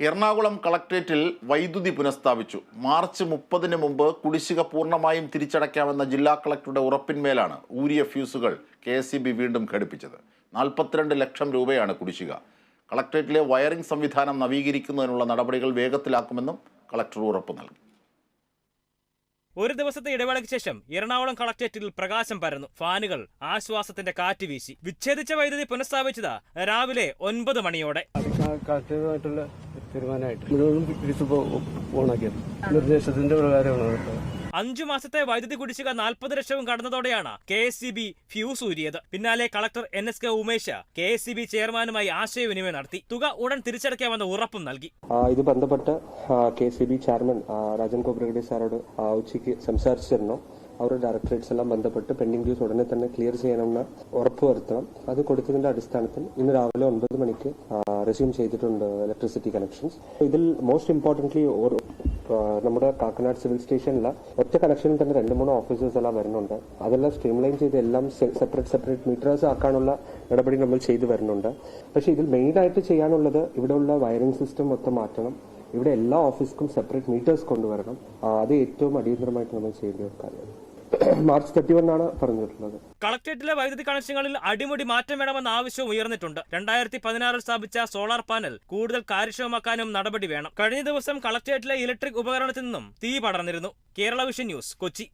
എറണാകുളം കളക്ട്രേറ്റിൽ വൈദ്യുതി പുനഃസ്ഥാപിച്ചു. മാർച്ച് മുപ്പതിന് മുമ്പ് കുടിശ്ശിക പൂർണമായും തിരിച്ചടയ്ക്കാമെന്ന ജില്ലാ കളക്ടറുടെ ഉറപ്പിന്മേലാണ് ഊരിയ ഫ്യൂസുകൾ കെ വീണ്ടും ഘടിപ്പിച്ചത്. നാൽപ്പത്തിരണ്ട് ലക്ഷം രൂപയാണ് കുടിശ്ശിക. കളക്ട്രേറ്റിലെ വയറിംഗ് സംവിധാനം നവീകരിക്കുന്നതിനുള്ള നടപടികൾ വേഗത്തിലാക്കുമെന്നും കളക്ടർ ഉറപ്പ് നൽകി. ഒരു ദിവസത്തെ ഇടവേളയ്ക്ക് ശേഷം എറണാകുളം കളക്ടറേറ്റിൽ പ്രകാശം പരന്നു. ഫാനുകൾ ആശ്വാസത്തിന്റെ കാറ്റ് വീശി. വിച്ഛേദിച്ച വൈദ്യുതി പുനഃസ്ഥാപിച്ചത് രാവിലെ ഒൻപത് മണിയോടെ. തീരുമാനമായിട്ട്. നിർദ്ദേശത്തിന്റെ പ്രകാരമാണ് അഞ്ചു മാസത്തെ വൈദ്യുതി കുടിശ്ശിക നാൽപ്പത് ലക്ഷവും കടന്നതോടെയാണ് K S C B fuse ഊരിയത്. പിന്നാലെ collector N S K Umesh K S C B ചെയർമാനുമായി ആശയവിനിമയം നടത്തി. തുക ഉടൻ തിരിച്ചടയ്ക്കാമെന്ന് ഉറപ്പും നൽകി. ഇത് ബന്ധപ്പെട്ട് K C B chairman Rajan Khobragade സാറോട് ഉച്ചയ്ക്ക് സംസാരിച്ചിരുന്നു. അവരുടെ ഡയറക്ടറേറ്റ്സ് എല്ലാം ബന്ധപ്പെട്ട് പെൻഡിംഗ് ഡ്യൂസ് ഉടനെ തന്നെ ക്ലിയർ ചെയ്യണമെന്ന് ഉറപ്പുവരുത്തണം അത് കൊടുത്തതിന്റെ അടിസ്ഥാനത്തിൽ ഇന്ന് രാവിലെ ഒൻപത് മണിക്ക് റെസ്യൂം ചെയ്തിട്ടുണ്ട് ഇലക്ട്രിസിറ്റി കണക്ഷൻസ് ഇതിൽ മോസ്റ്റ് ഇമ്പോർട്ടന്റ്ലി നമ്മുടെ കാക്കനാട് സിവിൽ സ്റ്റേഷനിൽ ഒറ്റ കണക്ഷനിൽ തന്നെ രണ്ട് മൂന്ന് ഓഫീസേഴ്സ് എല്ലാം വരുന്നുണ്ട്. അതെല്ലാം സ്ട്രീംലൈൻ ചെയ്ത് എല്ലാം സെപ്പറേറ്റ് സെപ്പറേറ്റ് മീറ്റേഴ്സ് ആക്കാനുള്ള നടപടി നമ്മൾ ചെയ്തു വരുന്നുണ്ട്. പക്ഷേ ഇതിൽ മെയിൻ ആയിട്ട് ചെയ്യാനുള്ളത് ഇവിടെയുള്ള വയറിംഗ് സിസ്റ്റം മൊത്തം മാറ്റണം. ഇവിടെ എല്ലാ ഓഫീസിലും സെപ്പറേറ്റ് മീറ്റേഴ്സ് കൊണ്ടുവരണം. അത് ഏറ്റവും അടിയന്തരമായിട്ട് നമ്മൾ ചെയ്യേണ്ട ഒരു കാര്യമാണ്. മാർച്ച് തേർട്ടി വണ്ണാണ് പറഞ്ഞിട്ടുള്ളത്. കളക്ടറേറ്റിലെ വൈദ്യുതി കണക്ഷനുകളിൽ അടിമുടി മാറ്റം വേണമെന്ന ആവശ്യവും ഉയർന്നിട്ടുണ്ട്. രണ്ടായിരത്തി പതിനാറിൽ സ്ഥാപിച്ച സോളാർ പാനൽ കൂടുതൽ കാര്യക്ഷമമാക്കാനും നടപടി വേണം. കഴിഞ്ഞ ദിവസം കളക്ടറേറ്റിലെ ഇലക്ട്രിക് ഉപകരണത്തിൽ നിന്നും തീ പടർന്നിരുന്നു. Kerala vision news Kochi.